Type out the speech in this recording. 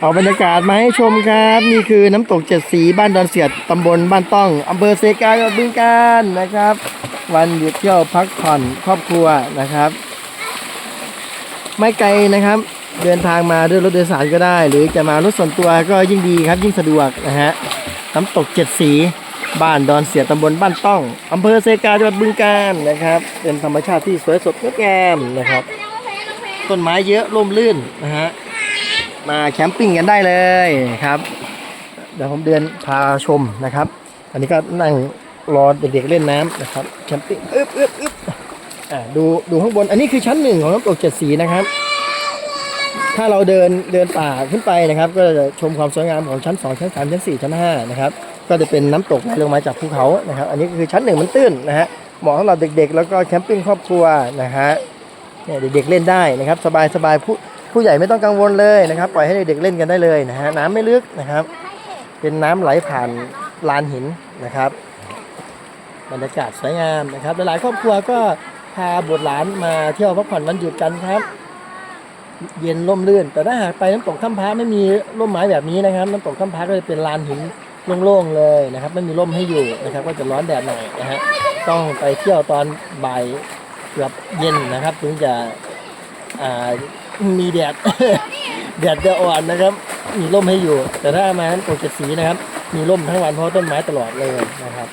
เอาบรรยากาศมาให้ชมครับ นี่คือน้ำตกเจ็ดสีบ้านดอนเสียดตำบลบ้านต้องอำเภอเซกาจังหวัดบึงกาฬนะครับ วันหยุดเที่ยวพักผ่อนครอบครัวนะครับ ไม่ไกลนะครับ เดินทางมาด้วยรถโดยสารก็ได้ หรือจะมารถส่วนตัวก็ยิ่งดีครับ ยิ่งสะดวกนะฮะน้ำตกเจ็ดสีบ้านดอนเสียดตำบลบ้านต้องอำเภอเซกาจังหวัดบึงกาฬนะครับ เป็นธรรมชาติที่สวยสดงดงามนะครับ ต้นไม้เยอะร่มรื่นนะฮะ มาแคมปิ้งกันได้เลยครับ เดี๋ยวผมเดินพาชมนะครับ อันนี้ก็นั่งรอเด็กๆเล่นน้ำนะครับแคมปิ้งอึ๊บอึ๊บอึ๊บอ่าดูดูข้างบนอันนี้คือชั้นหนึ่งของน้ำตกเจ็ดสีนะครับ ถ้าเราเดินเดินป่าขึ้นไปนะครับ ก็จะชมความสวยงามของชั้น2ชั้น3ชั้น4ชั้น5นะครับก็จะเป็นน้ำตกไหลลงมาจากภูเขานะครับ อันนี้คือชั้นหนึ่งมันตื้นนะฮะเหมาะสำหรับเด็กๆ แล้วก็แคมปิ้งครอบครัวนะฮะเนี่ยเด็กๆเล่นได้นะครับ สบายๆผู้ ผู้ใหญ่ไม่ต้องกังวลเลยนะครับ ปล่อยให้เด็กๆเล่นกันได้เลยนะฮะน้ำไม่ลึกนะครับ เป็นน้ำไหลผ่านลานหินนะครับบรรยากาศสวยงามนะครับ หลายๆ ครอบครัวก็พาบุตรหลานมาเที่ยวพักผ่อนวันหยุดกันครับ เย็นร่มรื่น แต่ถ้าหากไปน้ำตกถ้ำพระไม่มีร่มไม้แบบนี้นะครับ น้ำตกถ้ำพระก็จะเป็นลานหินโล่งๆเลยนะครับไม่มีร่มให้อยู่นะครับ ก็จะร้อนแดดหน่อยนะฮะต้องไปเที่ยวตอนบ่ายเกือบเย็นนะครับ ถึงจะอ่า มีแดด แดดจะอ่อนนะครับ มีร่มให้อยู่ แต่ถ้ามาน้ำตกเจ็ดสีนะครับ มีร่มทั้งวันเพราะต้นไม้ตลอดเลยนะครับ